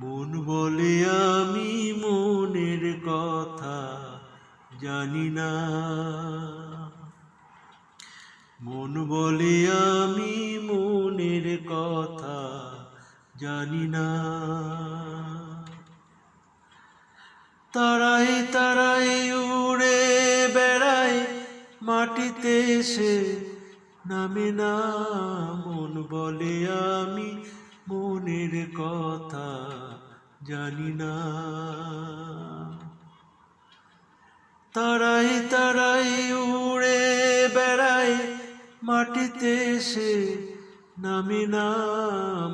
মন বলে আমি মনের কথা জানি না। মন বলে আমি মনের কথা জানি না। তারাই তারাই উড়ে বেড়ায় মাটিতে এসে নামে না। মন বলে আমি মনের কথা জানি না। তারাই তারাই উড়ে বেড়ায় মাটিতে এসে নামে না।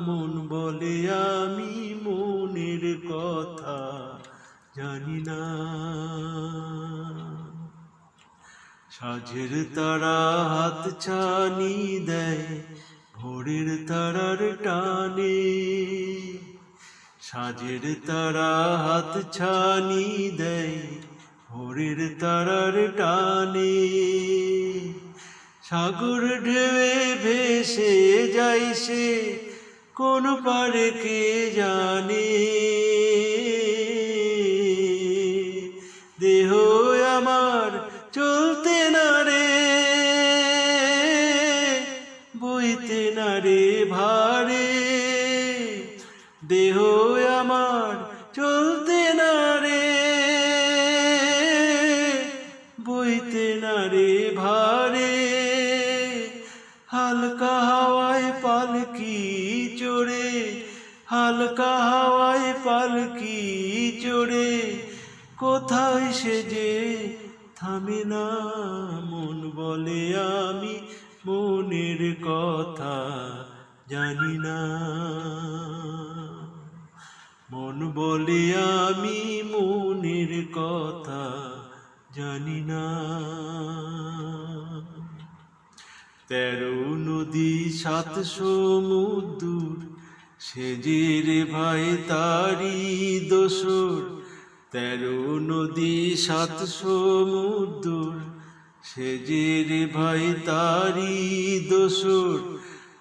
মন বলে আমি মনের কথা জানি না। সাজের তারা হাত ছানি দেয় ভোরের তারার টানে, সাজের তারা হাত ছানি দেয়, ভোরের তারার টানে। সাগর ঢেউয়ে ভেসে যাইছে কোন পারে কে জানে? ভারে দেহ আমার চলতে না রে, বইতে না রে ভারে। হালকা হাওয়ায় পালকি চড়ে, হালকা হাওয়ায় পালকি চড়ে। কোথায় সে যে থামে না, মন বলে আমি মনের কথা। জানি না মন বলে আমি মনের কথা জানি না তেরো নদী, সাত সমুদ্র সেজের ভাই তারি দোসর। তেরো নদী, সাত সমুদ্র সেজের ভাই তারি দোসর।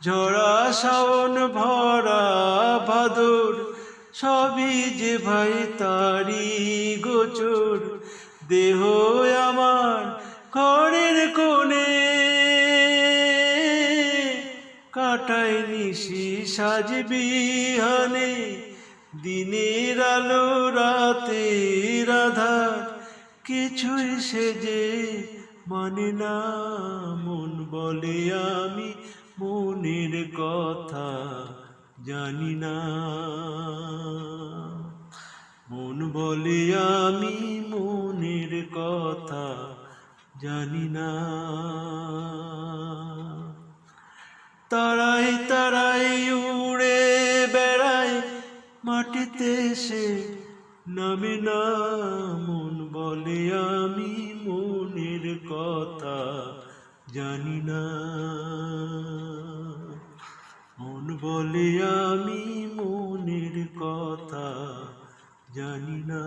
ঝরা শাওন, ভরা ভাদর, সবই যে ভাই তারি গোচর। দেহ আমার ঘরের কোণে কাটাই নিশি সাজবি হানে দিনের আলো রাতে রাধার কিছুই সেজে মানে না, মন বলে আমি মনের কথা জানি না। মন বলে আমি মনের কথা জানি না। তারাই তারাই উড়ে বেড়ায় মাটিতে এসে নামে না। মন বলে আমি মনের কথা জানি না। বলে আমি মনের কথা জানি না।